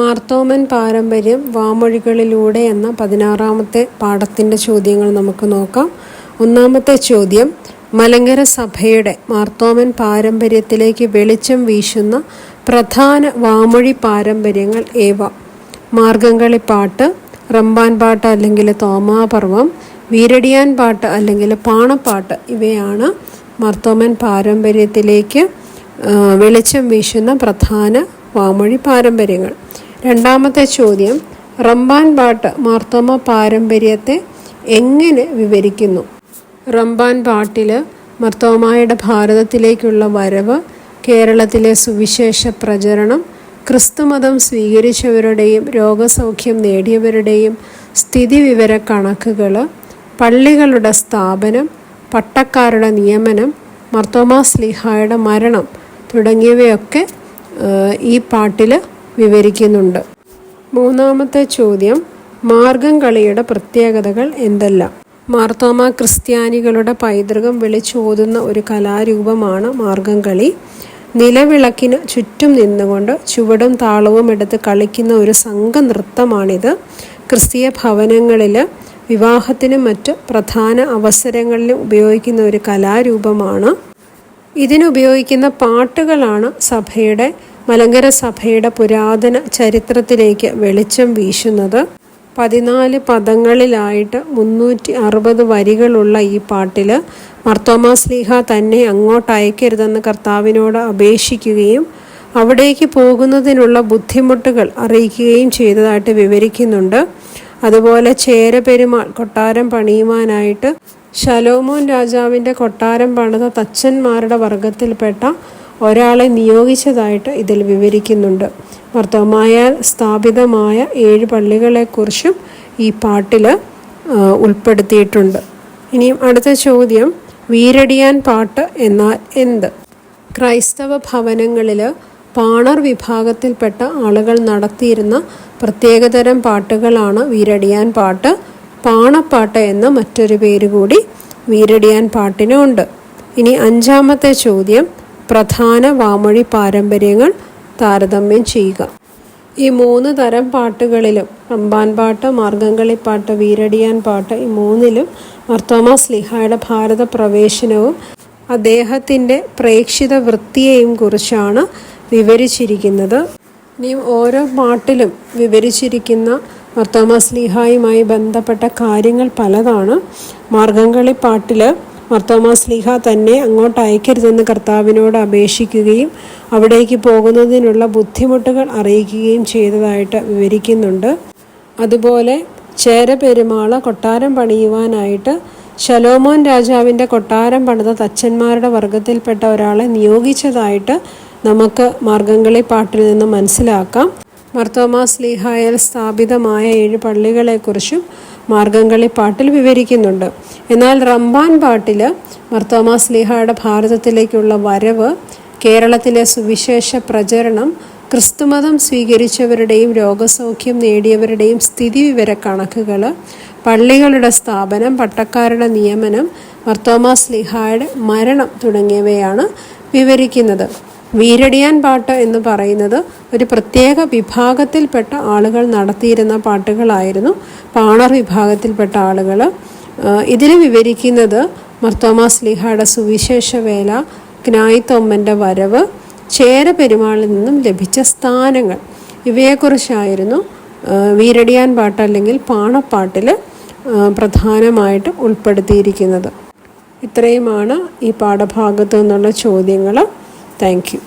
മാർത്തോമൻ പാരമ്പര്യം വാമൊഴികളിലൂടെ എന്ന പതിനാറാമത്തെ പാഠത്തിന്റെ ചോദ്യങ്ങൾ നമുക്ക് നോക്കാം. ഒന്നാമത്തെ ചോദ്യം മലങ്കര സഭയുടെ മാർത്തോമൻ പാരമ്പര്യത്തിലേക്ക് വെളിച്ചം വീശുന്ന പ്രധാന വാമൊഴി പാരമ്പര്യങ്ങൾ ഏവ? മാർഗംകളി പാട്ട് റമ്പാൻ പാട്ട് അല്ലെങ്കിൽ തോമാപർവം വീരടിയാൻ പാട്ട് അല്ലെങ്കിൽ പാണപ്പാട്ട് ഇവയാണ് മാർത്തോമൻ പാരമ്പര്യത്തിലേക്ക് വെളിച്ചം വീശുന്ന പ്രധാന വാമൊഴി പാരമ്പര്യങ്ങൾ. രണ്ടാമത്തെ ചോദ്യം റമ്പാൻ പാട്ട് മാർത്തോമ പാരമ്പര്യത്തെ എങ്ങനെ വിവരിക്കുന്നു? റമ്പാൻ പാട്ടിൽ മർത്തോമായുടെ ഭാരതത്തിലേക്കുള്ള വരവ് കേരളത്തിലെ സുവിശേഷ പ്രചരണം ക്രിസ്തുമതം സ്വീകരിച്ചവരുടെയും രോഗസൗഖ്യം നേടിയവരുടെയും സ്ഥിതിവിവര കണക്കുകൾ പള്ളികളുടെ സ്ഥാപനം പട്ടക്കാരുടെ നിയമനം മർത്തോമാ സ്ലിഹായുടെ മരണം തുടങ്ങിയവയൊക്കെ ഈ പാട്ടിൽ വിവരിക്കുന്നുണ്ട്. മൂന്നാമത്തെ ചോദ്യം മാർഗം കളിയുടെ പ്രത്യേകതകൾ എന്തെല്ലാം? മാർത്തോമ ക്രിസ്ത്യാനികളുടെ പൈതൃകം വിളിച്ചോതുന്ന ഒരു കലാരൂപമാണ് മാർഗം കളി. നിലവിളക്കിന് ചുറ്റും നിന്നുകൊണ്ട് ചുവടും താളവും എടുത്ത് കളിക്കുന്ന ഒരു സംഘനൃത്തമാണിത്. ക്രിസ്തീയ ഭവനങ്ങളിൽ വിവാഹത്തിനും മറ്റ് പ്രധാന അവസരങ്ങളിലും ഉപയോഗിക്കുന്ന ഒരു കലാരൂപമാണ്. ഇതിനുപയോഗിക്കുന്ന പാട്ടുകളാണ് സഭയുടെ മലങ്കര സഭയുടെ പുരാതന ചരിത്രത്തിലേക്ക് വെളിച്ചം വീശുന്നത് പതിനാല് പദങ്ങളിലായിട്ട് മുന്നൂറ്റി അറുപത് വരികളുള്ള ഈ പാട്ടിൽ മർത്തോമാ സ്ലീഹ തന്നെ അങ്ങോട്ട് അയക്കരുതെന്ന് കർത്താവിനോട് അപേക്ഷിക്കുകയും അവിടേക്ക് പോകുന്നതിനുള്ള ബുദ്ധിമുട്ടുകൾ അറിയിക്കുകയും ചെയ്തതായിട്ട് വിവരിക്കുന്നുണ്ട്. അതുപോലെ ചേരപെരുമാൾ കൊട്ടാരം പണിയുവാനായിട്ട് ശലോമോൻ രാജാവിന്റെ കൊട്ടാരം പണിത തച്ചന്മാരുടെ വർഗത്തിൽപ്പെട്ട ഒരാളെ നിയോഗിച്ചതായിട്ട് ഇതിൽ വിവരിക്കുന്നുണ്ട്. മർത്തോമായാൽ സ്ഥാപിതമായ ഏഴ് പള്ളികളെക്കുറിച്ചും ഈ പാട്ടിൽ ഉൾപ്പെടുത്തിയിട്ടുണ്ട്. ഇനിയും അടുത്ത ചോദ്യം വീരടിയാൻ പാട്ട് എന്നാൽ എന്ത്? ക്രൈസ്തവ ഭവനങ്ങളിൽ പാണർ വിഭാഗത്തിൽപ്പെട്ട ആളുകൾ നടത്തിയിരുന്ന പ്രത്യേകതരം പാട്ടുകളാണ് വീരടിയാൻ പാട്ട് പാണപ്പാട്ട് എന്ന മറ്റൊരു പേര് കൂടി വീരടിയാൻ പാട്ടിനുണ്ട്. ഇനി അഞ്ചാമത്തെ ചോദ്യം പ്രധാന വാമൊഴി പാരമ്പര്യങ്ങൾ താരതമ്യം ചെയ്യുക. ഈ മൂന്ന് തരം പാട്ടുകളിലും റമ്പാൻ പാട്ട് മാർഗംകളിപ്പാട്ട് വീരടിയാൻ പാട്ട് ഈ മൂന്നിലും മർത്തോമാ സ്ലിഹായുടെ ഭാരത പ്രവേശനവും അദ്ദേഹത്തിന്റെ പ്രേക്ഷിത വൃത്തിയെയും കുറിച്ചാണ് വിവരിച്ചിരിക്കുന്നത്. ഇനിയും ഓരോ പാട്ടിലും വിവരിച്ചിരിക്കുന്ന മർത്തോമാ സ്ലിഹായുമായി ബന്ധപ്പെട്ട കാര്യങ്ങൾ പലതാണ്. മാർഗംകളി പാട്ടിൽ മർത്തോമാ സ്ലിഹ തന്നെ അങ്ങോട്ട് അയക്കരുതെന്ന് കർത്താവിനോട് അപേക്ഷിക്കുകയും അവിടേക്ക് പോകുന്നതിനുള്ള ബുദ്ധിമുട്ടുകൾ അറിയിക്കുകയും ചെയ്തതായിട്ട് വിവരിക്കുന്നുണ്ട്. അതുപോലെ ചേര പെരുമാൾ കൊട്ടാരം പണിയുവാനായിട്ട് ശലോമോൻ രാജാവിന്റെ കൊട്ടാരം പണിത തച്ചന്മാരുടെ വർഗത്തിൽപ്പെട്ട ഒരാളെ നിയോഗിച്ചതായിട്ട് നമുക്ക് മാർഗംകളി പാട്ടിൽ നിന്ന് മനസ്സിലാക്കാം. മർത്തോമാ ലീഹായൽ സ്ഥാപിതമായ ഏഴ് പള്ളികളെക്കുറിച്ചും മാർഗംകളി പാട്ടിൽ വിവരിക്കുന്നുണ്ട്. എന്നാൽ റംബാൻ പാട്ടിൽ മർത്തോമാ സ്ലിഹയുടെ ഭാരതത്തിലേക്കുള്ള വരവ് കേരളത്തിലെ സുവിശേഷ പ്രചരണം ക്രിസ്തുമതം സ്വീകരിച്ചവരുടെയും രോഗസൗഖ്യം നേടിയവരുടെയും സ്ഥിതി വിവര കണക്കുകൾ പള്ളികളുടെ സ്ഥാപനം പട്ടക്കാരുടെ നിയമനം മർത്തോമാ സ്ലിഹായുടെ മരണം തുടങ്ങിയവയാണ് വിവരിക്കുന്നത്. വീരടിയാൻ പാട്ട് എന്ന് പറയുന്നത് ഒരു പ്രത്യേക വിഭാഗത്തിൽപ്പെട്ട ആളുകൾ നടത്തിയിരുന്ന പാട്ടുകളായിരുന്നു. പാണർ വിഭാഗത്തിൽപ്പെട്ട ആളുകൾ ഇതിൽ വിവരിക്കുന്നത് മർത്തോമാസ് ലിഹയുടെ സുവിശേഷ വേല ക്നായിത്തൊമ്മന്റെ വരവ് ചേര പെരുമാളിൽ നിന്നും ലഭിച്ച സ്ഥാനങ്ങൾ. ഇവയെക്കുറിച്ചായിരുന്നു വീരടിയാൻ പാട്ട് അല്ലെങ്കിൽ പാണപ്പാട്ടിൽ പ്രധാനമായിട്ട് ഉൾപ്പെടുത്തിയിരിക്കുന്നത്. ഇത്രയുമാണ് ഈ പാഠഭാഗത്തു നിന്നുള്ള ചോദ്യങ്ങൾ താങ്ക് യു